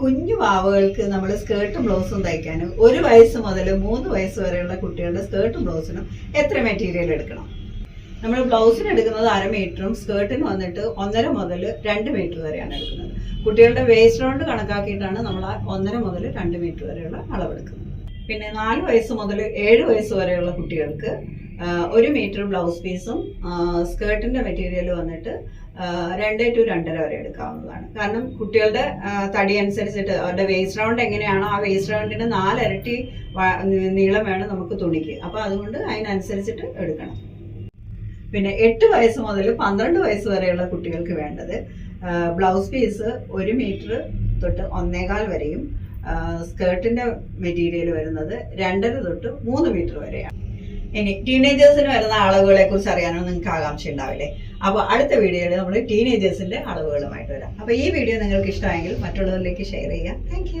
കുഞ്ഞു വാവുകൾക്ക് നമ്മൾ സ്കേർട്ടും ബ്ലൗസും തയ്ക്കാനും ഒരു വയസ്സ് മുതൽ മൂന്ന് വയസ്സ് വരെയുള്ള കുട്ടികളുടെ സ്കേർട്ടും ബ്ലൗസിനും എത്ര മെറ്റീരിയൽ എടുക്കണം? നമ്മൾ ബ്ലൗസിന് എടുക്കുന്നത് അര മീറ്ററും സ്കേർട്ടിന് വന്നിട്ട് ഒന്നര മുതൽ രണ്ട് മീറ്റർ വരെയാണ് എടുക്കുന്നത്. കുട്ടികളുടെ വേസ്റ്റ് റൗണ്ട് കണക്കാക്കിയിട്ടാണ് നമ്മൾ ആ ഒന്നര മുതൽ രണ്ട് മീറ്റർ വരെയുള്ള അളവെടുക്കുന്നത്. പിന്നെ നാല് വയസ്സ് മുതൽ ഏഴ് വയസ്സ് വരെയുള്ള കുട്ടികൾക്ക് ഒരു മീറ്റർ ബ്ലൗസ് പീസും സ്കേർട്ടിന്റെ മെറ്റീരിയൽ വന്നിട്ട് രണ്ട് ടു രണ്ടര വരെ എടുക്കാവുന്നതാണ്. കാരണം കുട്ടികളുടെ തടി അനുസരിച്ചിട്ട് അവരുടെ വേസ്റ്റ് റൗണ്ട് എങ്ങനെയാണോ ആ വേസ്റ്റ് റൗണ്ടിന് നാലരട്ടി നീളം വേണം നമുക്ക് തുണിക്ക്. അപ്പൊ അതുകൊണ്ട് അതിനനുസരിച്ചിട്ട് എടുക്കണം. പിന്നെ എട്ട് വയസ്സ് മുതൽ പന്ത്രണ്ട് വയസ്സ് വരെയുള്ള കുട്ടികൾക്ക് വേണ്ടത് ബ്ലൗസ് പീസ് ഒരു മീറ്റർ തൊട്ട് ഒന്നേകാൽ വരെയും സ്കേർട്ടിന്റെ മെറ്റീരിയൽ വരുന്നത് രണ്ടര തൊട്ട് മൂന്ന് മീറ്റർ വരെയാണ്. ഇനി ടീനേജേഴ്സിന് വരുന്ന അളവുകളെ കുറിച്ച് അറിയാനോ നിങ്ങൾക്ക് ആകാംക്ഷ ഉണ്ടാവില്ലേ? അപ്പോൾ അടുത്ത വീഡിയോയിൽ നമ്മൾ ടീനേജേഴ്സിന്റെ അളവുകളുമായിട്ട് വരാം. അപ്പോൾ ഈ വീഡിയോ നിങ്ങൾക്ക് ഇഷ്ടമായെങ്കിൽ മറ്റുള്ളവരിലേക്ക് ഷെയർ ചെയ്യാം താങ്ക്